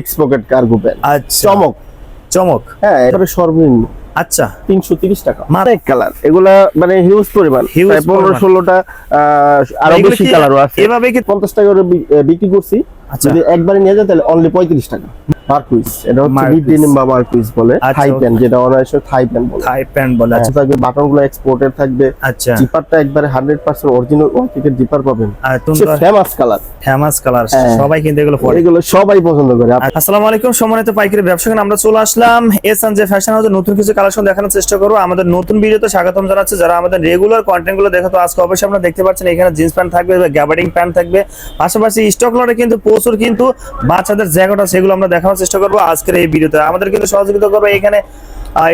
Six pocket cargo pant আচ্ছা। চমক। চমক। হ্যাঁ এবারে সর্বনিম্ন। আচ্ছা। তিনশো তিরিশ টাকা। মা- কালার এগুলা মানে হিউজ পরিমাণ। পনেরো। ষোলোটা আরও বেশি কালারও আছে। এভাবে কি পঞ্চাশ টাকা করে বিক্রি করছি। যদি একবারে নিয়ে যায় তাহলে অনলি পঁয়ত্রিশ টাকা। মার্কুইস এটা হচ্ছে Marquise। বা মার্কুইস বলে। আচ্ছা, থাই okay. যেটা অনায়াসে থাই প্যান্ট বলে। থাই প্যান্ট বলে আচ্ছা আচ্ছা। থাকবে বাটনগুলো থাকবে। আচ্ছা। জিপারটা একবারে হান্ড্রেড পার্সেন্ট অরিজিনাল ওয়ার্কের জিপার পাবেন। তোমরা ফেমাস কালার ফেমাস কালার। সবাই কিন্তু এগুলো পরে। এগুলো সবাই পছন্দ করে। আসসালামু আলাইকুম সম্মানিত পাইকারি ব্যবসায়ী আমরা চলে আসলাম এস যে ফ্যাশন হাউসে নতুন কিছু কালেকশন দেখানোর চেষ্টা করব। আমাদের নতুন ভিডিওতে স্বাগতম জানাচ্ছি। যারা আমাদের রেগুলার কন্টেন্টগুলো দেখো তো আজকে অবশ্যই আপনারা দেখতে পাচ্ছেন এখানে জিন্স প্যান্ট থাকবে গ্যাবার্ডিং প্যান্ট থাকবে। পাশাপাশি স্টক লটে কিন্তু প্রচুর কিন্তু বাচ্চাদের জ্যাকেট আছে সেগুলো আমরা দেখানোর চেষ্টা করব আজকের এই ভিডিওতে। আমাদের কিন্তু সহযোগিতা করবে এখানে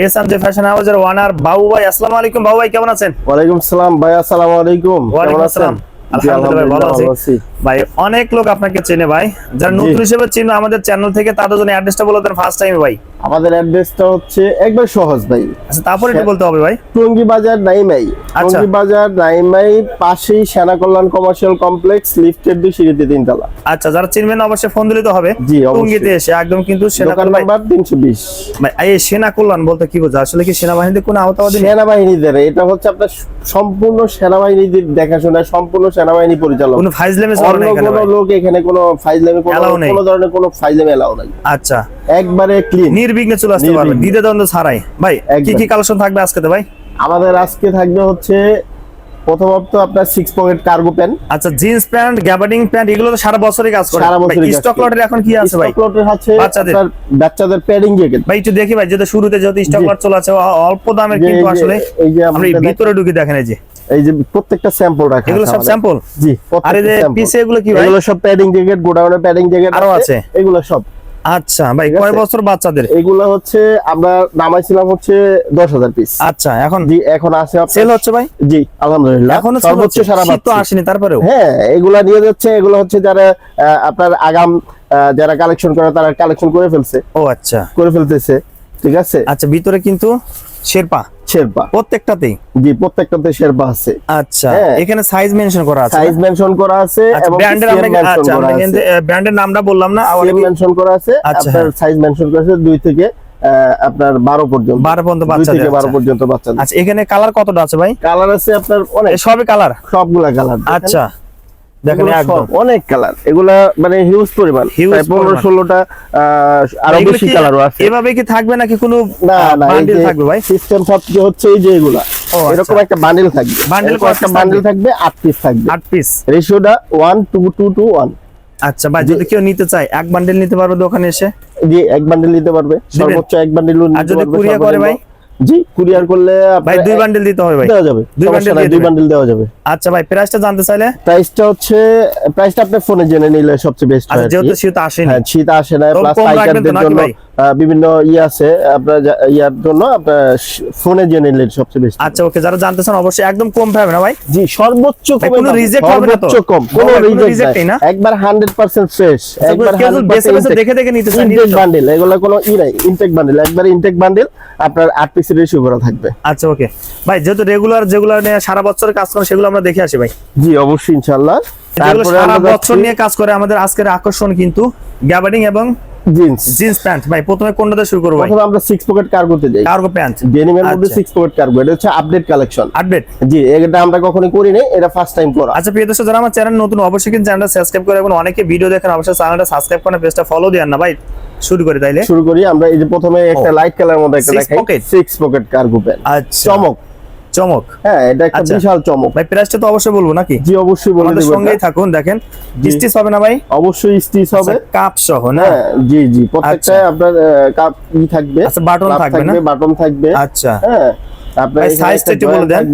এস যে ফ্যাশন হাউসের ওয়ানার বাবু ভাই আসসালাম আলাইকুম বাবু ভাই কেমন আছেন? ওয়ালাইকুম আসসালাম ভাই আসসালামু আলাইকুম। কেমন আসসালাম। আছেন আলহামদুলিল্লাহ ভালো আছি। আছি। ভাই অনেক লোক আপনাকে চেনে ভাই। যারা নতুন হিসেবে চিনে আমাদের চ্যানেল থেকে তাদের জন্য অ্যাড্রেসটা বলে দেন ফার্স্ট টাইম ভাই। আমাদের অ্যাড্রেসটা হচ্ছে একবার সহজ ভাই। আচ্ছা তারপরে একটু বলতে হবে ভাই। টঙ্গী বাজার নাইমাই। আচ্ছা। বাজার নাইমাই পাশেই সেনা কল্যাণ কমার্শিয়াল কমপ্লেক্স লিফটের দুই সিঁড়িতে তিনতলা। আচ্ছা যারা চিনবেন অবশ্যই ফোন দিলে তো হবে। জি, অবশ্যই। টঙ্গিতে এসে একদম কিন্তু নাম্বার বিশ। ভাই, এই সেনা কল্যাণ বলতে কি বোঝা আসলে কি সেনাবাহিনীতে কোনো আওতাবাদী নেই? সেনাবাহিনীদের এটা হচ্ছে আপনার সম্পূর্ণ সেনাবাহিনীদের দেখাশোনা সম্পূর্ণ সেনাবাহিনী পরিচালক। কোনো ফাইজলেমে চলে না এখানে কোনো লোক এখানে কোনো ফাইজলামি কোনো ধরনের কোনো ফাইজলামি এলাও নাই। আচ্ছা। একবারে ক্লিন নির্বিঘ্নে চলে আসতে পারবে। নির্বিঘ্নে। দ্বিধা দ্বন্দ্ব ছাড়াই। ভাই কি কি কালেকশন থাকবে আজকে ভাই? আমাদের আজকে থাকবে হচ্ছে প্রথমত আপনার সিক্স পকেট কার্গো প্যান্ট আচ্ছা জিন্স প্যান্ট গ্যাবার্ডিং প্যান্ট এগুলো তো সারা বছরই কাজ করে। সারা বছরই স্টক লটের এখন কি আছে ভাই? স্টক লটের আছে বাচ্চাদের? বাচ্চাদের প্যাডিং জ্যাকেট ভাই একটু দেখি ভাই যেহেতু শুরুতে যেহেতু স্টক। লট চলে আছে অল্প দামের কিন্তু আসলে এই যে আমরা ভিতরে ঢুকে দেখেন এই যে। এই যে প্রত্যেকটা স্যাম্পল রাখা এগুলো সব স্যাম্পল জি আর এই যে। পিছে এগুলো কি ভাই? এগুলো সব প্যাডিং জ্যাকেট গোডাউনে প্যাডিং জ্যাকেট আরও আছে? এগুলো সব। আচ্ছা ভাই কয় বছর বাচ্চাদের? এগুলো হচ্ছে আমরা নামাইছিলাম হচ্ছে দশ হাজার পিস আচ্ছা এখন? জি এখন আছে সেল হচ্ছে ভাই? জি আলহামদুলিল্লাহ। এখনও সর্বোচ্চ সারা তো আসেনি তারপরেও? হ্যাঁ এগুলা নিয়ে যাচ্ছে এগুলো হচ্ছে যারা আপনার আগাম যারা কালেকশন করে তারা কালেকশন করে ফেলছে। ও আচ্ছা। করে ফেলতেছে ঠিক আছে? আচ্ছা ভিতরে কিন্তু শেরপা। শেরপা। প্রত্যেকটাতেই? জি প্রত্যেকটাতে শেরপা আছে। আচ্ছা হ্যাঁ। এখানে সাইজ মেনশন করা আছে সাইজ মেনশন করা আছে আচ্ছা এবং ব্র্যান্ডের আমরা আচ্ছা ব্র্যান্ডের নামটা বললাম না আবার মেনশন করা আছে আচ্ছা, আপনার হ্যাঁ। সাইজ মেনশন করা আছে দুই থেকে আহ, আপনার বারো পর্যন্ত। 12 পর্যন্ত বাচ্চাদের, থেকে বারো আচ্ছা। পর্যন্ত বাচ্চাদের। আচ্ছা এখানে কালার কতটা আছে ভাই? কালার আছে আপনার অনেক। সবই কালার সবগুলা কালার আচ্ছা। দেখেন একদম। অনেক কালার এগুলা মানে হিউজ পরিমাণ। পনেরো। ষোলোটা আরও বেশি কালারও আছে। এভাবে কি থাকবে নাকি কোনো না না বান্ডিল থাকবে ভাই? সিস্টেম সবচেয়ে হচ্ছে এই যে এগুলা। এরকম আচ্ছা। একটা বান্ডিল থাকবে। এরকম একটা বান্ডিল থাকবে? আট পিস থাকবে। আট পিস রেশিওটা one two two two one আচ্ছা ভাই যদি কেউ নিতে চায় এক বান্ডেল নিতে পারবে দোকানে এসে? জি এক বান্ডিল নিতে পারবে। সর্বোচ্চ এক বান্ডিল আর যদি courier করে ভাই? জি। কুরিয়ার করলে ভাই দুই বান্ডেল দিতে হবে ভাই। দেওয়া যাবে। দুই বান্ডেল দুই বান্ডেল দেওয়া যাবে। আচ্ছা ভাই প্রাইসটা জানতে চাইলে? প্রাইসটা হচ্ছে প্রাইসটা আপনি ফোনে জেনে নিলে সবচেয়ে বেস্ট আচ্ছা যেহেতু শীত আসেনি। হ্যাঁ শীত আসে না প্লাস পাইকারদের জন্য বিভিন্ন ইয়ে আছে আপনার ইয়ার জন্য আপনার ফোনে জেনে নিলে সবচেয়ে বেস্ট আচ্ছা ওকে যারা জানতে চান অবশ্যই একদম কম পাবে না ভাই? জি সর্বোচ্চ কমে কোনো reject হবে না তো? সর্বোচ্চ কম কোনো রিজেক্ট না? একবার 100% ফ্রেশ একবার কেউ যদি বেছে বেছে দেখে দেখে নিতে চায় নিতে ইনটেক। বান্ডিল এগুলো কোনো ই নাই ইনটেক বান্ডিল একবার ইনটেক বান্ডিল আপনার 8 পিসের রেশিও করা থাকবে। আচ্ছা ওকে ভাই যেহেতু রেগুলার যেগুলো নিয়ে সারা বছর কাজ করে সেগুলো আমরা দেখে আসি ভাই। জি অবশ্যই ইনশাআল্লাহ। যেগুলো সারা বছর নিয়ে কাজ করে আমাদের আজকের আকর্ষণ কিন্তু গ্যাবার্ডিং এবং জিন্স জিন্স প্যান্ট ভাই প্রথমে কোনটাতে শুরু করব প্রথমে আমরা 6 পকেট কার্গোতে যাই। কার্গো প্যান্ট ডেনিমের মধ্যে। 6 পকেট কার্গো এটা হচ্ছে আপডেট কালেকশন আপডেট জি এটা আমরা কখনোই করি নাই এটা ফার্স্ট টাইম করা। আচ্ছা প্রিয় দর্শক যারা আমার চ্যানেল নতুন অবশ্যই কিন্তু চ্যানেলটা সাবস্ক্রাইব করে এবং অনেকে ভিডিও দেখেন অবশ্যই চ্যানেলটা সাবস্ক্রাইব করে পেজটা ফলো দেন না ভাই। শুরু করি তাইলে। শুরু করি আমরা এই যে প্রথমে একটা লাইট কালার মধ্যে একটা দেখাই? 6 পকেট কার্গো প্যান্ট আচ্ছা। চমক। চমক? হ্যাঁ এটা একটা আচ্ছা। বিশাল চমক। ভাই প্রাইসটা তো অবশ্যই বলব নাকি? জি অবশ্যই বলে দেব সঙ্গেই থাকুন দেখেন। স্টিচ হবে না ভাই? অবশ্যই স্টিচ হবে। কাপ সহ না? হ্যাঁ জি জি প্রত্যেকটা আপনার কাপ ই থাকবে। আচ্ছা, cup থাকবে না? বাটন থাকবে। আচ্ছা। হ্যাঁ আপনার ভাই, এখানে size টা একটা বলে দেন।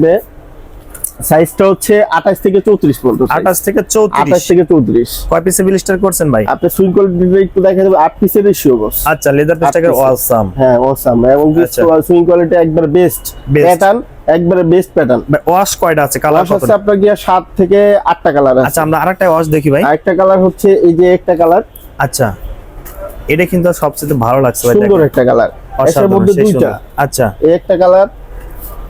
সাইজটা হচ্ছে 28 থেকে 34 পর্যন্ত size। আঠাশ থেকে 28 চৌত্রিশ থেকে 34 কয় পিসে বিলিস্টার করছেন ভাই? আপনি সুইং কোয়ালিটি একটু দেখা যাবে 8 পিসের রেশিও বস আচ্ছা লেদার পেস্টাকে। অসাম হ্যাঁ অসাম এবং আচ্ছা। সুইং কোয়ালিটি একবার বেস্ট। প্যাটার্ন একবারে বেস্ট প্যাটার্ন ওয়াশ কয়টা আছে? কালার কত? হচ্ছে আপনার গিয়া 7 থেকে 8টা কালার আছে। আচ্ছা আমরা আরেকটা ওয়াশ দেখি ভাই। আরেকটা কালার হচ্ছে এই যে একটা কালার আচ্ছা এটা কিন্তু সবচেয়ে ভালো লাগছে ভাই সুন্দর একটা কালারের মধ্যে সেই দুইটা। আচ্ছা। এই একটা কালার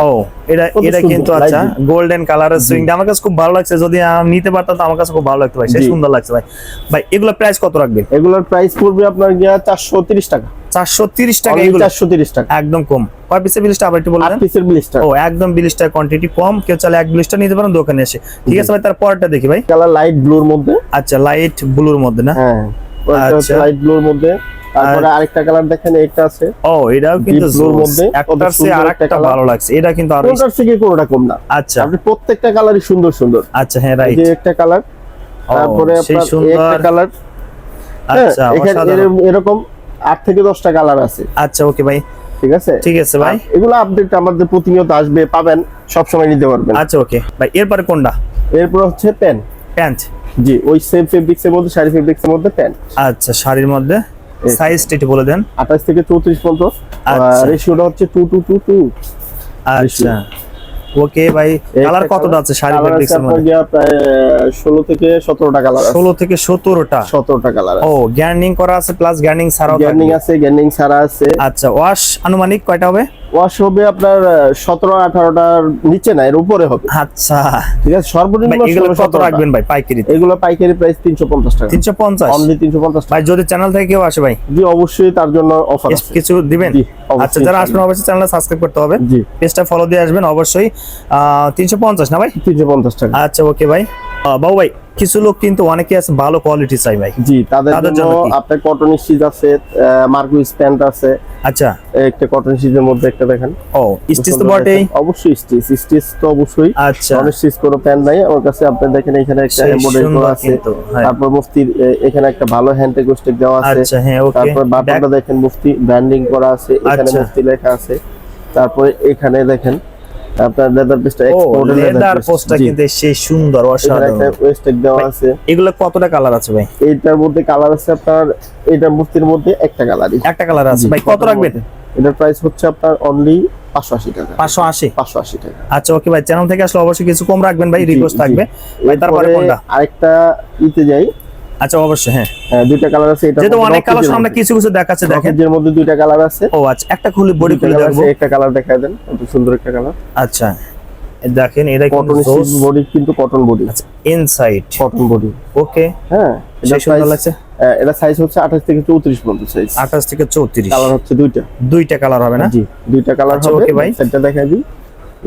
ও এটা এটা কিন্তু আচ্ছা। গোল্ডেন কালারের সুইংটা আমার কাছে খুব ভালো লাগছে যদি আমি নিতে পারতাম তো আমার কাছে খুব ভালো লাগতো ভাই সুন্দর লাগছে ভাই। ভাই এগুলো প্রাইস কত রাখবেন এগুলোর প্রাইস পড়বে আপনার গিয়া চারশো তিরিশ টাকা। চারশো তিরিশ টাকা Only এগুলো। 430 টাকা। একদম কম। কয় পিসের আবার একটু আট পিসের ব্লিস্টার ও একদম কোয়ান্টিটি কম। কেউ চাইলে এক নিতে পারেন দোকানে এসে। ঠিক আছে ভাই দেখি ভাই। কালার লাইট ব্লুর মধ্যে। আচ্ছা লাইট ব্লুর মধ্যে না? হ্যাঁ আচ্ছা। লাইট ব্লুর মধ্যে। তারপরে আরেকটা কালার দেখেন এটা আছে। ও এটাও কিন্তু Deep blue র জোস। মধ্যে একটার চেয়ে আরেকটা ভালো লাগছে। এটা কিন্তু আরও কোনটার থেকে কোনটা কম না? আচ্ছা। আপনি প্রত্যেকটা কালারই সুন্দর সুন্দর। আচ্ছা হ্যাঁ রাইট একটা কালার তারপরে আপনার সুন্দর। একটা কালার আচ্ছা এখানে এরকম আট থেকে দশটা কালার আছে। আচ্ছা ওকে ভাই। ঠিক আছে? ঠিক আছে ভাই। এগুলো আপডেট আমাদের প্রতিনিয়ত আসবে পাবেন সব সময় নিতে পারবেন। আচ্ছা ওকে ভাই এরপরে কোনটা? এরপর হচ্ছে প্যান্ট প্যান্ট জি ওই সেম ফেব্রিক্স এর মধ্যে শাড়ি ফেব্রিক্স এর মধ্যে প্যান্ট আচ্ছা শাড়ির মধ্যে। সাইজটা একটু বলে দেন। আঠাশ থেকে চৌত্রিশ পর্যন্ত। আচ্ছা। রেশিওটা হচ্ছে টু টু টু টু আচ্ছা। ওকে ভাই কালার কতটা আছে শাড়ি এর মধ্যে? প্রায় ষোলো থেকে সতেরোটা কালার আছে। ষোলো থেকে সতেরোটা? সতেরোটা কালার ও গ্যার্নিং করা আছে প্লাস গ্যার্নিং ছাড়াও গ্যান্ডিং আছে গ্যান্ডিং ছাড়া আছে। আচ্ছা ওয়াশ আনুমানিক কয়টা হবে? ওয়াশ হবে আপনার সতেরো আঠারোটার নিচে না এর উপরে হবে। আচ্ছা। ঠিক আছে? সর্বনিম্ন ভাই এগুলো 16 কত রাখবেন ভাই পাইকারি এগুলো পাইকারি প্রাইস তিনশো পঞ্চাশ টাকা। তিনশো পঞ্চাশ? অনলি তিনশো পঞ্চাশ ভাই যদি চ্যানেল থেকে কেউ আসে ভাই? জি অবশ্যই তার জন্য অফার কিছু দিবেন? আচ্ছা যারা আসবেন অবশ্যই চ্যানেলটা সাবস্ক্রাইব করতে হবে। পেজটা ফলো দিয়ে আসবেন অবশ্যই। তিনশো পঞ্চাশ না ভাই? তিনশো পঞ্চাশ টাকা। আচ্ছা ওকে ভাই বাবু ভাই কিছু লোক কিন্তু অনেকে আছে ভালো কোয়ালিটি চাই ভাই। জি তাদের জন্য আপনার কটন স্টিচ আছে মার্কুইস প্যান্ট আছে। আচ্ছা। একটা কটন স্টিচের মধ্যে একটা দেখেন। ও স্টিচ তো বটেই। অবশ্যই স্টিচ স্টিচ তো অবশ্যই। আচ্ছা। নন স্টিচ কোনো প্যান্ট নাই। আমার কাছে আপনি দেখেন এখানে একটা এমব্রয়ডারি করা আছে। হ্যাঁ। তারপর মুফতির এখানে একটা ভালো হ্যান্ড টেকস্টিক দেওয়া আছে। আচ্ছা হ্যাঁ ওকে তারপর বাটনটা দেখেন মুফতি ব্র্যান্ডিং করা আছে। এখানে আচ্ছা। মুফতি লেখা আছে। তারপরে এখানে দেখেন আপনার লেদার পিসটা লেদার পোস্টটা কিন্তু সেই সুন্দর অসাধারণ। ওয়েস্টেক দেওয়া আছে। এগুলো কতটা কালার আছে ভাই? এইটার মধ্যে কালার আছে আপনার এইটার মুফতির মধ্যে একটা কালারই একটা কালার আছে ভাই কত রাখবেন? এটার প্রাইস হচ্ছে আপনার অনলি পাঁচশো আশি টাকা। পাঁচশো আশি? পাঁচশো আশি টাকা। আচ্ছা ওকে ভাই চ্যানেল থেকে আসলে অবশ্যই কিছু কম রাখবেন ভাই রিকোয়েস্ট থাকবে। ভাই তারপরে কোনটা? আরেকটা ইতে যাই। আচ্ছা অবশ্যই হ্যাঁ। হ্যাঁ, দুইটা কালার আছে এটা যেহেতু অনেক কালার আমরা কিছু কিছু দেখাচ্ছে দেখেন। এর মধ্যে দুইটা কালার আছে। ও আচ্ছা একটা খুলে বডি খুলে দেখব। একটা কালার দেখায় দেন কত সুন্দর একটা কালার আচ্ছা দেখেন এটা কটন বডি কিন্তু কটন বডি আচ্ছা ইনসাইড কটন বডি ওকে হ্যাঁ এটা সুন্দর লাগছে? এটা সাইজ হচ্ছে 28 থেকে 34 পর্যন্ত সাইজ আঠাশ থেকে চৌত্রিশ। কালার হচ্ছে দুইটা। দুইটা কালার হবে না? জি দুইটা কালার আচ্ছা, হবে। okay ভাই। সেটটা দেখাই দিই।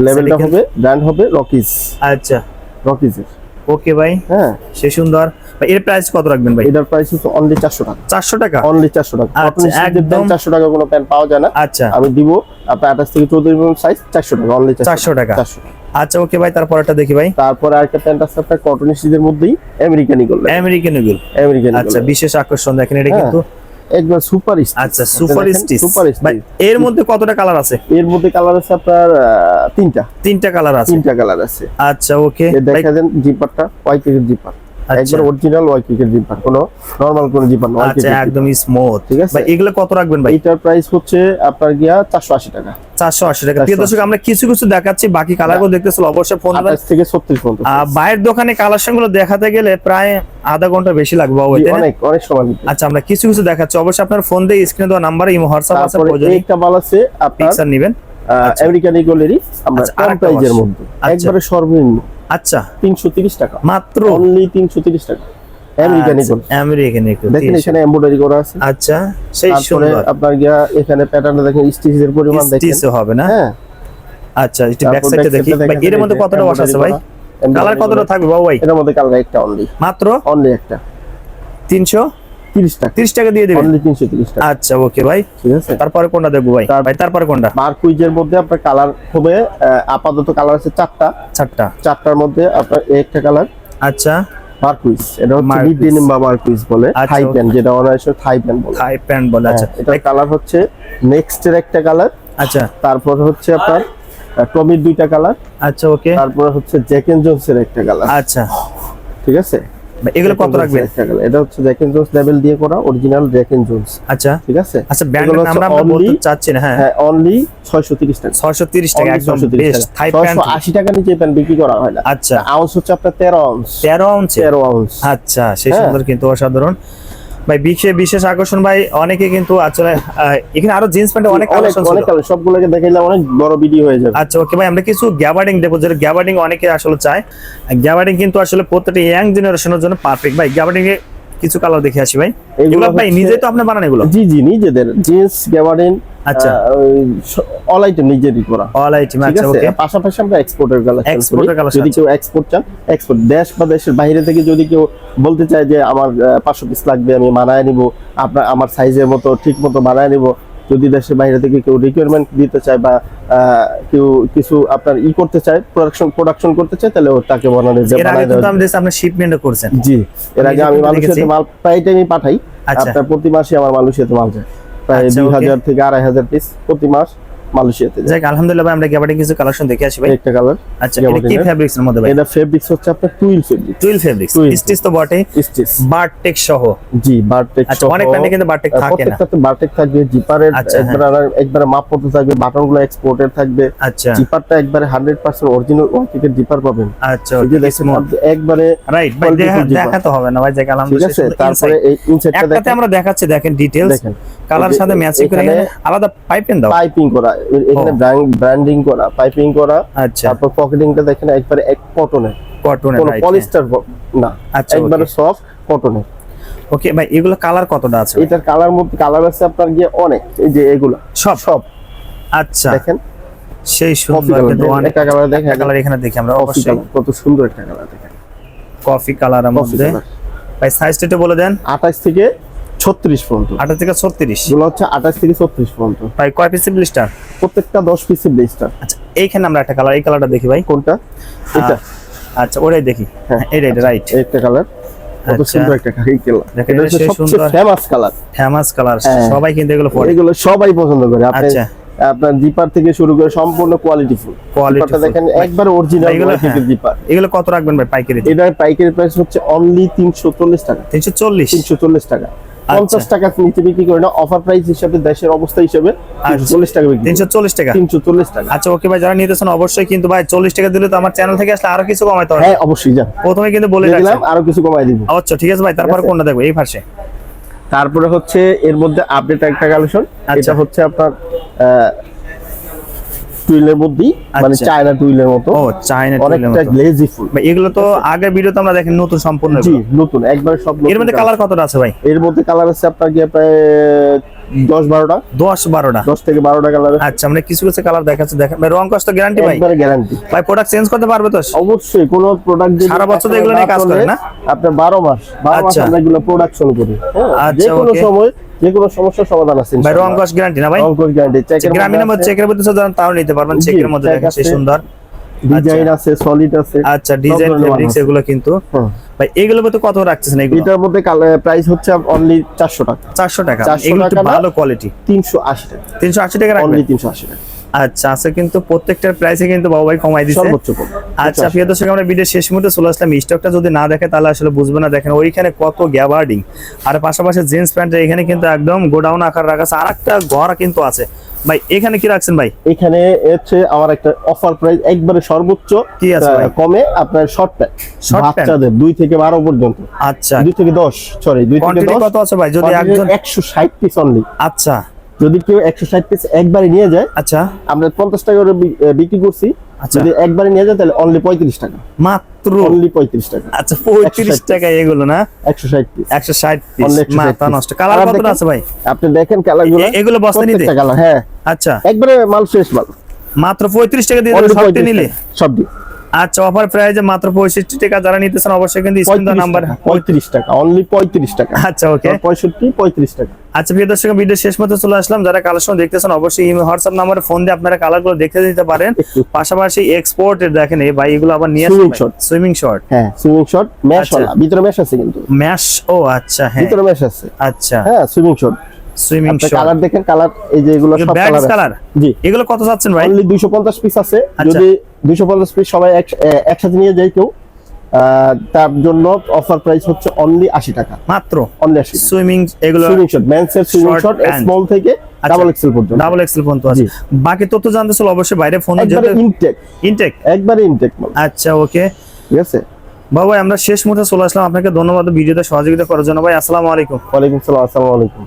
লেভেলটা হবে ব্র্যান্ড হবে রকিজ আচ্ছা। রকিজের ওকে ভাই। হ্যাঁ। সে সুন্দর। ভাই এর প্রাইস কত রাখবেন ভাই? এটার প্রাইস হচ্ছে অনলি 400 টাকা। চারশো টাকা? অনলি 400 টাকা। আচ্ছা, দাম একদম- 400 টাকা কোনো প্যান্ট পাওয়া যায় না আচ্ছা। আমি দিব আপনার 28 থেকে 34 পর্যন্ত সাইজ 400 টাকা অনলি 400 টাকা। 400 আচ্ছা ওকে ভাই তারপরটা দেখি ভাই। তারপরে আরেকটা প্যান্ট আছে আপনার কটন স্টিচের মধ্যেই American eagle American eagle American আচ্ছা বিশেষ আকর্ষণ দেখেন এটা হ্যাঁ, কিন্তু একবার সুপার আচ্ছা সুপার স্টিচ। সুপার এর মধ্যে কতটা কালার আছে? এর মধ্যে কালার আছে আপনার তিনটা। তিনটা কালার আছে? তিনটা কালার আছে। আচ্ছা ওকে। দেখা দেন জিপারটা ওয়াই জিপার। একবার অরিজিনাল ওয়াই কেকের জিপার কোনো নরমাল কোনো জিপার না আচ্ছা একদম স্মুথ ঠিক আছে। ভাই এগুলো কত রাখবেন ভাই? এইটার প্রাইস হচ্ছে আপনার গিয়া 480 টাকা। চারশো আশি টাকা। প্রিয় দর্শক আমরা কিছু কিছু দেখাচ্ছি বাকি কালারগুলো দেখতেছিল অবশ্যই ফোন দেবেন 28 থেকে 36 পর্যন্ত। বাইরের দোকানে কালেকশনগুলো দেখাতে গেলে প্রায় আধা ঘণ্টা বেশি লাগবে অনেক অনেক সময় আচ্ছা আমরা কিছু কিছু দেখাচ্ছি অবশ্যই আপনার ফোন দিয়ে স্ক্রিনে দেওয়া নাম্বারে ইমো হোয়াটসঅ্যাপ আছে প্রয়োজনে একটা মাল আছে আপনার পিকচার নেবেন? আচ্ছা। আমেরিকান ইগলেরই আমরা আচ্ছা, কম প্রাইজের মধ্যে। আচ্ছা। একবারে সর্বনিম্ন। আচ্ছা। 330 টাকা। মাত্র? অনলি 330 টাকা। আমেরিকান ইগল আমেরিকান একটু দেখেন এখানে এমব্রয়ডারি করা আছে। আচ্ছা সেই সুন্দর। আপনার গিয়া এখানে প্যাটার্নটা দেখেন স্টিচের পরিমাণ দেখেন। স্টিচও হবে না? হ্যাঁ। আচ্ছা একটু ব্যাক সাইডে দেখি। ভাই এর মধ্যে কতটা ওয়াশ আছে ভাই? কালার কতটা থাকবে বাবু ভাই? এটার মধ্যে কালার একটা অনলি মাত্র? অনলি একটা। তিনশো? 30 টাকা। দিয়ে দেবেন? অনলি 330 টাকা। আচ্ছা ওকে ভাই। ঠিক আছে? তারপরে কোনটা দেখব ভাই? ভাই তারপরে কোনটা? মধ্যে আপনার কালার হবে আপাতত কালার আছে মধ্যে আপনার একটা কালার আচ্ছা। মার্কুইজ। এটা হচ্ছে মার্কুইজ। ডেনিম বা মার্কুইজ বলে। আচ্ছা, থাই okay. প্যান্ট যেটা অনায়াসে থাই প্যান্ট বলে। থাই প্যান্ট বলে আচ্ছা। হ্যাঁ, এটার কালার হচ্ছে নেক্সট এর একটা কালার আচ্ছা। তারপর হচ্ছে আপনার টমির দুইটা কালার আচ্ছা ওকে তারপর হচ্ছে জ্যাক এন্ড এর একটা কালার আচ্ছা। ঠিক আছে? এগুলো কত রাখবেন? এটা হচ্ছে জ্যাক এন্ড জোনস লেভেল দিয়ে করা অরিজিনাল জ্যাক এন্ড জোনস আচ্ছা। ঠিক আছে? আচ্ছা হচ্ছে আমরা বলতে চাচ্ছি না হ্যাঁ। হ্যাঁ অনলি 630 টাকা। ছয়শো তিরিশ টাকা Only একদম 630 বেস্ট টাকা। থাই প্যান্ট 680 টাকা নিচে প্যান্ট বিক্রি করা হয় না। আচ্ছা। আউন্স হচ্ছে আপনার 13 আউন্স তেরো আউন্সে 13 আউন্স আচ্ছা সেই হ্যাঁ। সুন্দর কিন্তু অসাধারণ। ভাই বিশেষ বিশেষ আকর্ষণ ভাই অনেকে কিন্তু আসলে এখানে আরও জিন্স প্যান্টে অনেক কালেকশন অনেক colour, সবগুলোকে দেখাইলে অনেক বড় ভিডিও হয়ে যাবে। আচ্ছা ওকে ভাই আমরা কিছু গ্যাবার্ডিং দেখব যেটা গ্যাবার্ডিং অনেকে আসলে চায়। গ্যাবার্ডিং কিন্তু আসলে প্রত্যেকটা ইয়াং জেনারেশনের জন্য পারফেক্ট ভাই গ্যাবার্ডিং কিছু কালার দেখে আসি ভাই। এগুলো ভাই নিজে তো আপনি বানান এগুলো? জি জি নিজেদের। জিন্স গ্যাবার্ডিন আচ্ছা। অল আইটেম নিজেরই করা। অল আইটেম আচ্ছা ওকে পাশাপাশি আমরা এক্সপোর্টের কালেকশন এক্সপোর্টের এর যদি কেউ এক্সপোর্ট চান এক্সপোর্ট দেশ বা দেশের বাইরে থেকে যদি কেউ বলতে চায় যে আমার পাঁচশো পিস লাগবে আমি বানায় নিব। আপনার আমার সাইজের মতো ঠিক মতো বানায় নিব যদি দেশের বাইরে থেকে কেউ রিকোয়ারমেন্ট দিতে চায় বা কেউ কিছু আপনার ই করতে চায় প্রোডাকশন প্রোডাকশন করতে চায় তাহলে তাকে বানানো যায় কিন্তু দেওয়া আপনি শিপমেন্টও করছেন জি এর আগে আমি। মালয়েশিয়াতে মাল প্রায় টাইমই পাঠাই আচ্ছা। আপনার প্রতি মাসে আমার মালয়েশিয়াতে মাল যায় প্রায় আচ্ছা, দুই. হাজার থেকে আড়াই হাজার পিস প্রতি মাস মালয়েশিয়াতে যাক আলহামদুলিল্লাহ ভাই আমরা কিছু কালেকশন দেখে আসি ভাই। একটা কালার আচ্ছা এটা কি ফেব্রিক্স এর মধ্যে ভাই? এটা ফেব্রিক্স হচ্ছে আপনার twill fabric twill fabrics stitch তো বটে স্টিচ বারটেক সহ। জি বারটেক আচ্ছা অনেক কিন্তু বারটেক থাকে না। প্রত্যেকটাতে বারটেক থাকবে জিপারের আচ্ছা, হ্যাঁ। একবার একবারে মাপ পড়তে থাকবে বাটনগুলো এক্সপোর্টের থাকবে। আচ্ছা। জিপারটা একবারে হান্ড্রেড পার্সেন্ট অরিজিনাল ওয়ার্কিকের জিপার পাবেন। আচ্ছা দেখছেন একবারে রাইট ভাই দেখা-। দেখাতে হবে না ভাই যাক ঠিক আছে তারপরে এই ইনসাইডটা দেখেন। আমরা দেখাচ্ছি দেখেন ডিটেইলস দেখেন। কালার সাথে ম্যাচিং করে আলাদা পাইপেন দাও। পাইপিং করা। এখানে ব্র্যান্ডিং করা পাইপিং করা আচ্ছা। তারপর পকেটিংটা দেখেন একবারে এক কটনের কটনের কোনো পলিস্টার না আচ্ছা, একবারে সফট কটনের ওকে ভাই এগুলো কালার কতটা আছে এটার কালার মধ্যে কালার আছে আপনার গিয়ে অনেক এই যে এগুলা সব? সব। আচ্ছা। দেখেন। সেই সুন্দর কালার অনেক একটা কালার দেখেন। কালার এখানে দেখি আমরা অবশ্যই। কত সুন্দর একটা কালার দেখেন। কফি কালারের কফি মধ্যে। ভাই সাইজটা একটু বলে দেন। 28 থেকে 36 পর্যন্ত। আঠাশ থেকে ছত্রিশ। এগুলো হচ্ছে 28 থেকে 36 পর্যন্ত। ভাই কয় পিসের ব্লিস্টার প্রত্যেকটা 10 পিসের ব্লেস্টার আচ্ছা এইখানে আমরা একটা কালার এই কালারটা দেখি ভাই। কোনটা? এটা। আচ্ছা ওটাই দেখি। হ্যাঁ, এটা এটা রাইট একটা কালার কত আচ্ছা। সুন্দর একটা কালার কালার এটা এটা হচ্ছে সবচেয়ে ফেমাস কালার ফেমাস কালার হ্যাঁ। সবাই কিন্তু এগুলো পরে। এগুলো সবাই পছন্দ করে। আপনি আচ্ছা। আপনার জিপার থেকে শুরু করে সম্পূর্ণ কোয়ালিটি ফুল দেখেন একবার অরিজিনাল এগুলো কোয়ালিটির হ্যাঁ। জিপার এগুলো কত রাখবেন ভাই পাইকারি এটার পাইকারি প্রাইস হচ্ছে অনলি 340 টাকা। তিনশো চল্লিশ? 340 টাকা। আচ্ছা। 50 টাকা নিচে বিক্রি করে না অফার প্রাইস হিসাবে দেশের অবস্থা হিসাবে চল্লিশ টাকা বিক্রি তিনশো চল্লিশ টাকা? 340 টাকা। আচ্ছা ওকে ভাই যারা নিতেছেন অবশ্যই কিন্তু ভাই চল্লিশ টাকা দিলে তো আমার চ্যানেল থেকে আসলে আরও কিছু কমাইতে হবে হ্যাঁ অবশ্যই যা। প্রথমে কিন্তু বলে দিলাম আরও কিছু কমাই দিব। আচ্ছা ঠিক আছে ভাই তারপর? কোনটা দেখব? এই পাশে। তারপরে হচ্ছে এর মধ্যে আপডেট একটা কালেকশন আচ্ছা। এটা হচ্ছে আপনার টুইলের মধ্যেই মানে আচ্ছা। চায়না টুইলের মতো। ও চাইনা অনেকটা গ্লেজি ফুল এগুলো তো আগের ভিডিওতে আমরা দেখেন নতুন সম্পূর্ণ জি নতুন একবার সব এর মধ্যে কালার কতটা আছে ভাই? এর মধ্যে কালার আছে আপনার গিয়ে প্রায় দশ বারোটা? দশ বারোটা। দশ থেকে বারোটা কালার আচ্ছা আমরা কিছু কিছু কালার দেখাচ্ছি। দেখেন ভাই রং কষ্ট গ্যারান্টি ভাই? গ্যারান্টি ভাই প্রোডাক্ট চেঞ্জ করতে পারবে তো? অবশ্যই কোন প্রোডাক্ট সারা বছর এগুলো নিয়ে কাজ করেন না? আপনার বারো মাস বারো মাস আচ্ছা। আমরা এগুলো প্রোডাকশন করি। হ্যাঁ, আচ্ছা, যে কোনো সময় যে কোনো সমস্যার সমাধান আছে ভাই রং কষ্ট গ্যারান্টি না ভাই? গ্যারান্টি চেকের গ্রামীণ মধ্যে চেকের মধ্যে যারা তাও নিতে পারবেন। চেকের মধ্যে দেখেন সেই সুন্দর। ডিজাইন আছে সলিড আছে আচ্ছা ডিজাইন ফেব্রিক্স। এগুলো কিন্তু। হুম। ভাই এগুলো তো কত রাখতেছেন এগুলো? এটার মধ্যে প্রাইস হচ্ছে অনলি চারশো টাকা। চারশো টাকা। এগুলো তো ভালো কোয়ালিটি তিনশো আশি টাকা। তিনশো আশি টাকা রাখবেন? অনলি তিনশো আশি টাকা। আচ্ছা আছে কিন্তু প্রত্যেকটার প্রাইসে কিন্তু বাবু ভাই কমাই দিছে। সর্বোচ্চ আচ্ছা প্রিয় দর্শক আমরা ভিডিও শেষ মুহূর্তে চলে আসলাম। স্টকটা যদি না দেখে তাহলে আসলে বুঝবে না। দেখেন ওইখানে কত গ্যাবার্ডিং আর পাশাপাশি জিন্স প্যান্টের এখানে কিন্তু একদম গোডাউন আকার রাখা আছে। আর একটা ঘর কিন্তু আছে। ভাই এখানে কি রাখছেন ভাই? এখানে হচ্ছে আমার একটা অফার প্রাইস একবারে সর্বোচ্চ কি আছে ভাই? কমে আপনার শর্ট প্যান্ট বাচ্চাদের থেকে বারো পর্যন্ত। আচ্ছা। থেকে দশ সরি দুই থেকে কোয়ান্টিটি দশ। কত আছে ভাই? যদি একজন একশো ষাট পিস অনলি আচ্ছা। যদি কেউ একশো ষাট পিস একবারে নিয়ে যায় আচ্ছা। আমরা পঞ্চাশ টাকা করে বিক্রি করছি। আচ্ছা। যদি একবারে নিয়ে যায় তাহলে অনলি পঁয়ত্রিশ টাকা। মাত্র? অনলি পঁয়ত্রিশ টাকা। আচ্ছা পঁয়ত্রিশ 160 টাকা এগুলো না? একশো ষাট পিস একশো ষাট পিস Only 160 মাথা নষ্ট। কালার আছে ভাই? আপনি দেখেন এগুলো বস্তা নিতে? হ্যাঁ। আচ্ছা। একবারে মাল শেষ মাল। মাত্র পঁয়ত্রিশ টাকা দিয়ে নিলে? সব দিয়ে। আচ্ছা অফার প্রাইজে মাত্র পঁয়ষট্টি টাকা যারা নিতেছেন অবশ্যই কিন্তু স্ক্রিন নাম্বার পঁয়ত্রিশ টাকা অনলি পঁয়ত্রিশ টাকা। আচ্ছা ওকে পঁয়ষট্টি পঁয়ত্রিশ টাকা। আচ্ছা প্রিয় দর্শক ভিডিও শেষ মতো চলে আসলাম। যারা কালার কালেকশন দেখতেছেন অবশ্যই ইমেল হোয়াটসঅ্যাপ নাম্বারে ফোন দিয়ে আপনারা কালারগুলো দেখতে দিতে পারেন। পাশাপাশি এক্সপোর্ট দেখেন এই ভাই এগুলো আবার নিয়ে Swimming short। সুইমিং শর্ট হ্যাঁ সুইমিং শট ম্যাশ। ওয়ালা। ভিতরে ম্যাশ আছে কিন্তু। ম্যাশ ও আচ্ছা হ্যাঁ। ভিতরে ম্যাশ আছে। আচ্ছা। হ্যাঁ সুইমিং শট সুইমিং কালার দেখেন কালার এই যে এগুলো সব কালার কালার জি। এগুলো কত ভাই? অনলি 250 পিস আছে। আচ্ছা। যদি 250 পিস সবাই একসাথে নিয়ে যায় কেউ তার জন্য অফার প্রাইস হচ্ছে অনলি 80 টাকা। মাত্র? অনলি 80 সুইমিং এগুলো সুইমিং শট মেন্স এর সুইমিং শট স্মল থেকে ডাবল এক্সেল পর্যন্ত। ডাবল এক্সেল পর্যন্ত আছে। বাকি তথ্য জানতে চাইলে অবশ্যই বাইরে ফোন একবারে ইনটেক ইনটেক একবারে ইনটেক আচ্ছা ওকে। ঠিক আছে? বাবা আমরা শেষ মুহূর্তে চলে আসলাম। আপনাকে ধন্যবাদ ভিডিওতে সহযোগিতা করার জন্য। ভাই আসসালামু আলাইকুম। ওয়ালাইকুম সালাম আসসালামু আলাইকুম।